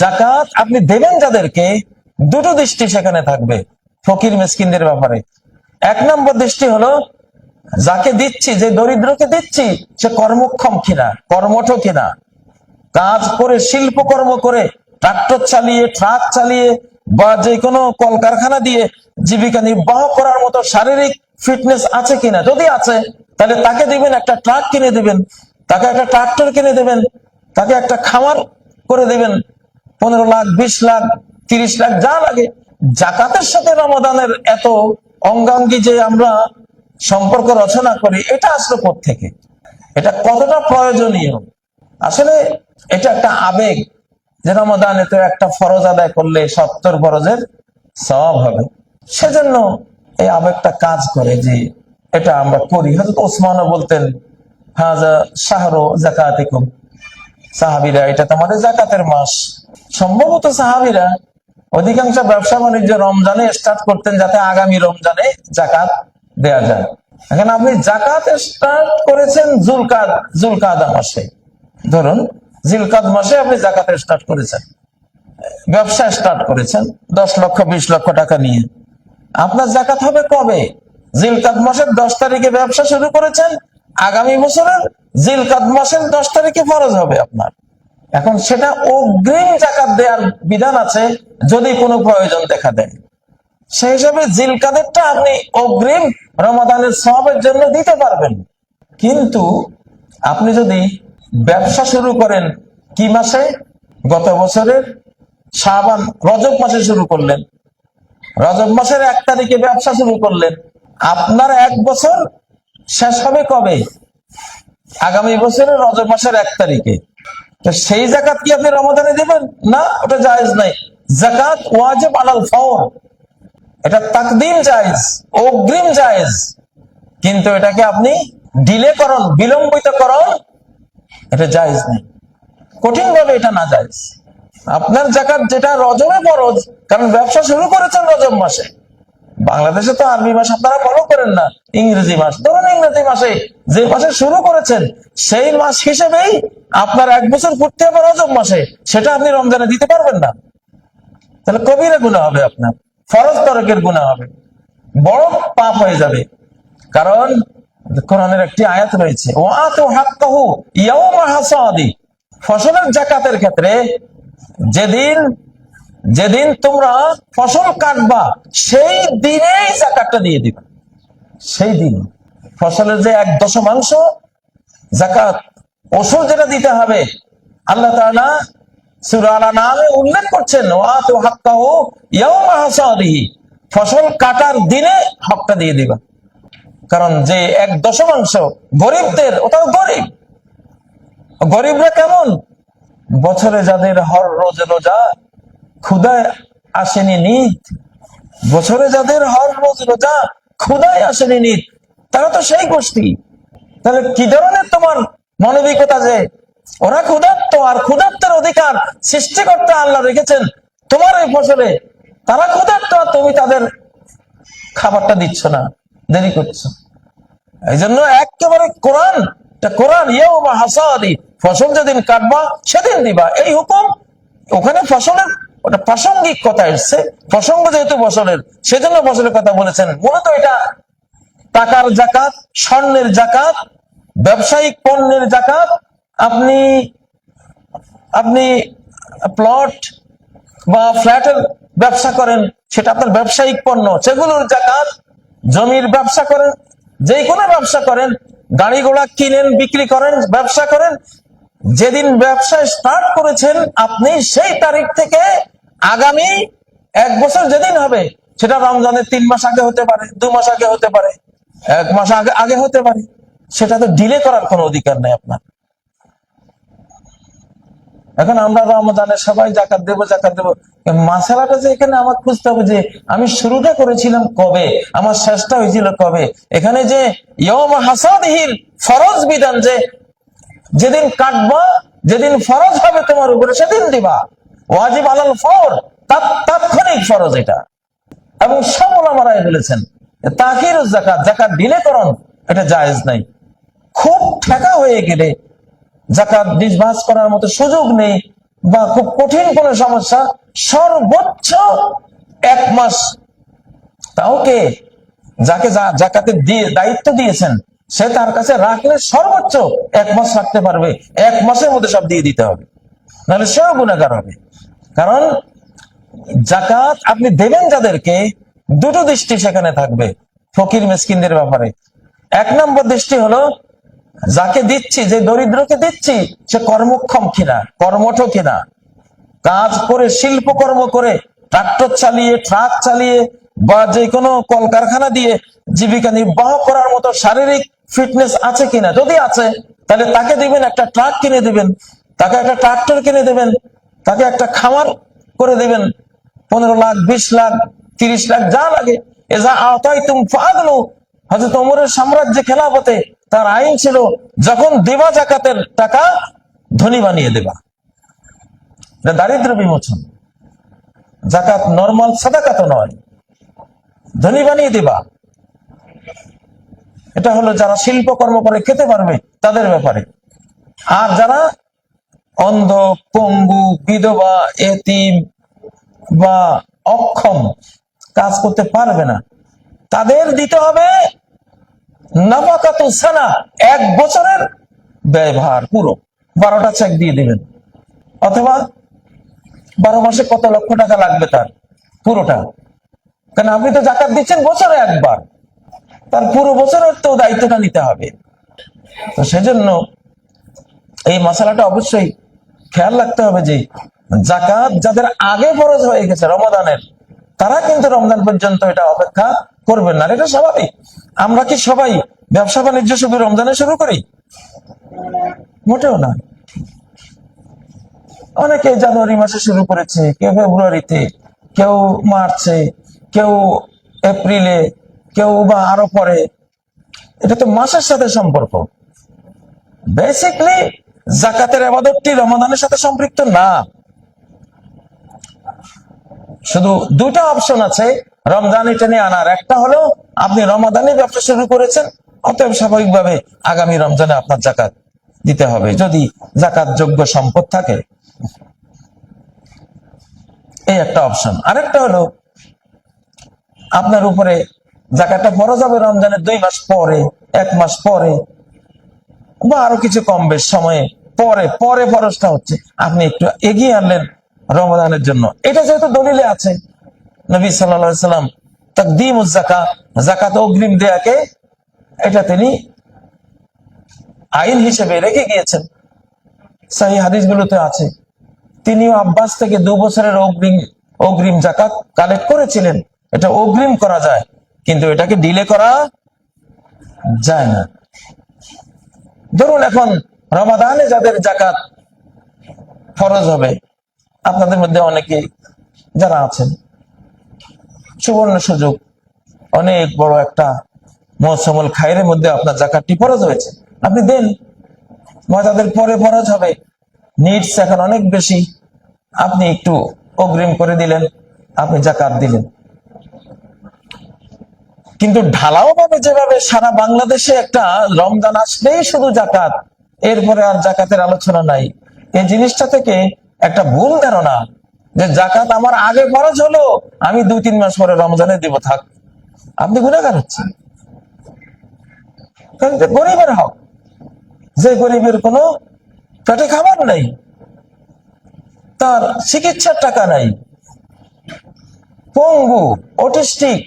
জাকাত আপনি দেবেন যাদেরকে, দুটো দৃষ্টি সেখানে থাকবে, ফকির মিসকিনদের ব্যাপারে। এক নম্বর দৃষ্টি হলো, যাকে দিচ্ছি, যে দরিদ্রকে দিচ্ছি, সে কর্মক্ষম কিনা, কর্মঠ কিনা। কাজ করে, শিল্পকর্ম করে, ট্রাক্টর চালিয়ে, ট্রাক চালিয়ে, বা যে কোনো কলকারখানা দিয়ে জীবিকা নির্বাহ করার মতো শারীরিক ফিটনেস আছে কিনা, যদি আছে, তাহলে তাকে দিবেন একটা ট্রাক কিনে দিবেন, তাকে একটা ট্রাক্টর কিনে দেবেন, তাকে একটা খামার করে দিবেন পনেরো লাখ, বিশ লাখ, তিরিশ লাখ, যা লাগে। জাকাতের সাথে রমাদানের এত অঙ্গাঙ্গি যে আমরা সম্পর্ক রচনা করি, এটা আসলো থেকে এটা কতটা প্রয়োজনীয়? আসলে এটা একটা আবেগ যে রমাদানে তো একটা ফরজ আদায় করলে সত্তর ফরজের সব হবে। সেজন্য এই আবেগটা কাজ করে যে এটা আমরা করি। হয়তো ওসমানও বলতেন হাজা শাহরো জাকাতিকুম সাহাবিরা, এটা তো আমাদের জাকাতের মাস। সম্ভবত সাহাবিরা অধিকাংশ ব্যবসা বাণিজ্য রমজানে স্টার্ট করতেন যাতে আগামী রমজানে জাকাত দেয়া যায়। এখন আপনি জাকাত স্টার্ট করেছেন জুলকাদ, জুলকাদা মাসে। ধরুন, জিলকাদ মাসে আপনি জাকাত স্টার্ট করেছেন। ব্যবসা স্টার্ট করেছেন, দশ লক্ষ, বিশ লক্ষ টাকা নিয়ে। আপনার জাকাত হবে কবে? জিলকাদ মাসের দশ তারিখে ব্যবসা শুরু করেছেন আগামী বছরের জিলকাদ মাসের দশ তারিখে ফরজ হবে আপনার। এখন সেটা অগ্রিম জাকাত দেওয়ার বিধান আছে, যদি কোনো প্রয়োজন দেখা দেয়। সেই হিসাবে জিলকাদেরটা আপনি অগ্রিম রমাদানের সবের জন্য দিতে পারবেন। কিন্তু আপনি যদি ব্যবসা শুরু করেন কি মাসে? গত বছরের শাবান, রজব মাসে শুরু করলেন। রজব মাসের এক তারিখে ব্যবসা শুরু করলেন। আপনার এক বছর শেষ হবে কবে? আগামী বছরের রজব মাসের এক তারিখে। তো সেই জাকাত কি আপনি রমাদানে দেবেন? না, ওটা জায়েজ নাই। জাকাত ওয়াজিব আলাল ফাওর এটা তাকদিম জায়েজ, অগ্রিম জায়েজ। কিন্তু এটাকে আপনি ডিলে করুন, বিলম্বিত করুন, এটা জায়েজ নেই। কঠিন ভাবে এটা না জায়েজ। আপনার জাকাত যেটা রজবে ফরজ, কারণ ব্যবসা শুরু করেছেন রজব মাসে। বাংলাদেশে তো আরবি মাস আপনারা ফলো করেন না। ইংরেজি মাস, ধরুন ইংরেজি মাসে যে মাসে শুরু করেছেন, সেই মাস হিসেবেই আপনার এক বছর পূর্তি হবে রজব মাসে। সেটা আপনি রমজানে দিতে পারবেন না। তাহলে কবিরা গুণা হবে আপনার, ফরজ তরকের গুণা হবে। বড় পাপ হয়ে যাবে। কারণ কোরআনের একটি আয়াত রয়েছে ও আত হাক্কাহু ইয়াউমা হাসাদি। ফসলের জাকাতের ক্ষেত্রে যেদিন যেদিন তোমরা ফসল কাটবা, সেই দিনেই জাকাতটা দিয়ে দিবা। সেই দিন ফসলের যে এক দশমাংশ জাকাত, ওষুধ যেটা দিতে হবে, আল্লাহ সূরা নামে উল্লেখ করছেন ফসল কাটার দিনে হকটা দিয়ে দিবা। কারণ যে এক দশমাংশ গরিবদের, ওটাও গরিব। গরিবরা কেমন? বছরে যাদের হর রোজ রোজা ক্ষুদায় আসেনি নিত। বছরে যাদের হর রোজ রোজা ক্ষুদায় আসেনি নিত। তারা তো সেই গোষ্ঠী। তাহলে কি ধরনের তোমার মানবিকতা যে? ওরা ক্ষুধার্ত আর ক্ষুধার্তের অধিকার সৃষ্টিকর্তা আল্লাহ রেখেছেন তোমার এই ফসলে। তারা ক্ষুধার্ত আর তুমি তাদের খাবারটা দিচ্ছ না, দেরি করছ। এই জন্য একেবারে কোরআন কোরআন ইয়েও বা হাসাদি, ফসল যেদিন কাটবা, সেদিন দিবা। এই হুকুম ওখানে ফসলের ওটা প্রাসঙ্গিক কথা এসছে। প্রসঙ্গ যেহেতু বছরের, সেজন্য বছরের কথা বলেছেন। মূলত এটা টাকার জাকাত, স্বর্ণের জাকাত, ব্যবসায়িক পণ্যের জাকাত। আপনি আপনি প্লট বা ফ্ল্যাটের ব্যবসা করেন, সেটা আপনার ব্যবসায়িক পণ্য, সেগুলোর জাকাত। জমির ব্যবসা করেন যে কোনো ব্যবসা করেন, গাড়ি ঘোড়া কিনেন, বিক্রি করেন, ব্যবসা করেন। যেদিন ব্যবসা স্টার্ট করেছেন, আপনি সেই তারিখ থেকে আগামী এক বছর যেদিন হবে, সেটা রমজানের তিন মাস আগে হতে পারে, দু মাস আগে হতে পারে, এক মাস আগে আগে হতে পারে, সেটা তো ডিলে করার কোনো অধিকার নেই আপনার। এখন আমরা রমজানে সবাই জাকাত দেবো জাকাত দেবো। মাসালাটা যে এখানে আমার খুঁজতে হবে যে, আমি শুরুটা করেছিলাম কবে? আমার শেষটা হয়েছিল কবে? এখানে যে ফরজ বিধান যে, যেদিন কাটবা, যেদিন ফরজ হবে তোমার উপরে সেদিন দিবা। ওয়াজিব আলাল ফর তাৎক্ষণিক ফরজ এটা। এবং সব ওলামারাই বলেছেন তাকির জাকাত জাকাত ডিলে করন এটা জায়েজ নাই। খুব ঠেকা হয়ে গেলে জাকাত ডিসবাস করার মতো সুযোগ নেই বা খুব কঠিন কোনো সমস্যা, সর্বোচ্চ এক মাস। তাও কে? যাকে জাকাতে দিয়ে, দায়িত্ব দিয়েছেন, সে তার কাছে রাখলে সর্বোচ্চ এক মাস রাখতে পারবে। এক মাসের মধ্যে সব দিয়ে দিতে হবে। নাহলে সেও গুণাগার হবে। কারণ জাকাত আপনি দেবেন যাদেরকে, দুটো দৃষ্টি সেখানে থাকবে, ফকির মেসকিনদের ব্যাপারে। এক নম্বর দৃষ্টি হলো, যাকে দিচ্ছি, যে দরিদ্রকে দিচ্ছি, সে কর্মক্ষম কিনা, কর্মঠ কিনা। কাজ করে, শিল্পকর্ম করে, ট্রাক্টর চালিয়ে, ট্রাক চালিয়ে, বা যে কোনো কলকারখানা দিয়ে জীবিকা নির্বাহ করার মতো শারীরিক ফিটনেস আছে কিনা। যদি আছে, তাহলে তাকে দিবেন একটা ট্রাক কিনে দিবেন, তাকে একটা ট্রাক্টর কিনে দেবেন তাকে একটা খামার করে দিবেন। পনেরো লাখ, বিশ লাখ, তিরিশ লাখ, যা লাগে। এ যা আওতায় তুমি ফাগলো হয়তো তোমরের সাম্রাজ্যে খেলাফতে তার আইন ছিল, যখন দেবা জাকাতের টাকা ধনী বানিয়ে দেবা। এটা দারিদ্র বিমোচন। জাকাত নর্মাল সাদাকাত নয়। ধনী বানিয়ে দেবা। এটা হলো যারা শিল্পকর্ম করে, খেতে পারবে তাদের ব্যাপারে। আর যারা অন্ধ, পঙ্গু, বিধবা, এতিম বা অক্ষম কাজ করতে পারবে না। তাদের দিতে হবে সানা, এক বছরের ব্যয়ভার পুরো। বারোটা চেক দিয়ে দিবেন। অথবা বারো মাসে কত লক্ষ টাকা লাগবে তার? পুরোটা। কারণ আপনি তো জাকাত দিচ্ছেন বছরে একবার। তার পুরো বছরের তো দায়িত্বটা নিতে হবে। তো সেজন্য এই মশলাটা অবশ্যই খেয়াল রাখতে হবে যে জাকাত যাদের আগে ফরজ হয়ে গেছে রমাদানের তারা কিন্তু রমজান পর্যন্ত এটা অপেক্ষা করবেন না। এটা স্বাভাবিক। আমরা কি সবাই ব্যবসা বাণিজ্য শুধু রমজানে শুরু করি? মোটেও না। অনেকে জানুয়ারি মাসে শুরু করেছে, কেউ ফেব্রুয়ারিতে, কেউ মার্চে, কেউ এপ্রিলে, কেউ বা আরও পরে। এটা তো মাসের সাথে সম্পর্ক। বেসিকলি জাকাতের আবাদতটি রমাদানের সাথে সম্পৃক্ত? না। শুধু দুটা অপশন আছে রমজান টেনে আনার। একটা হলো, আপনি রমাদানে ব্যবসা শুরু করেছেন, অতএব স্বাভাবিকভাবে আগামী রমজানে আপনার জাকাত দিতে হবে। যদি জাকাত যোগ্য সম্পদ থাকে, এই একটা অপশন আরেকটা হলো, আপনার উপরে জাকাতটা ফরজ হবে রমজানের দুই মাস পরে, এক মাস পরে বা আরও কিছু কম বেশ সময়ে, পরে পরে ফরজটা হচ্ছে, আপনি একটু এগিয়ে আনলেন রমজানের জন্য। এটা যেহেতু দলিলে আছে, নবী সাল্লা সাল্লাম তাকদিম জাকা জাকাত অগ্রিম দেয়াকে এটা তিনি আইন হিসেবে রেখে গিয়েছেন। সাহি হাদিসগুলোতে আছে, তিনিও আব্বাস থেকে দু বছরের অগ্রিম অগ্রিম জাকাত কালেক্ট করেছিলেন। এটা অগ্রিম করা যায়, কিন্তু এটাকে ডিলে করা যায় না। ধরুন এখন রমাদানে যাদের জাকাত ফরজ হবে, আপনাদের মধ্যে অনেকে যারা আছেন, সুবর্ণ সুযোগ, অনেক বড় একটা মৌসুমুল খায়ের মধ্যে আপনার জাকাতটি ফরজ হয়েছে। আপনি দেন বা তাদের পরে ফরজ হবে। নিডস এখন অনেক বেশি। আপনি একটু অগ্রিম করে দিলেন, আপনি জাকাত দিলেন। কিন্তু ঢালাও ভাবে যেভাবে সারা বাংলাদেশে একটা রমজান আসলেই শুধু জাকাত, এরপরে আর জাকাতের আলোচনা নাই। এই জিনিসটা থেকে একটা ভুল ধারণা যে জাকাত আমার আগে খরচ হলো, আমি দুই তিন মাস পরে রমজানে দিব, থাক। আপনি গুণাগার হচ্ছেন। গরিবের হক, যে গরিবের কোনো পেটে খাবার নেই, তার চিকিৎসার টাকা নাই। পঙ্গু, অটিস্টিক,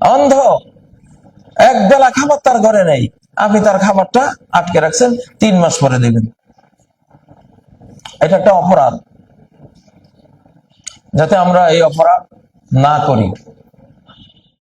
অন্ধ এক বেলা খাবার তার ঘরে নেই। আপনি তার খাবারটা আটকে রাখছেন, তিন মাস পরে দেবেন। এটা একটা অপরাধ। যাতে আমরা এই অপরাধ না করি।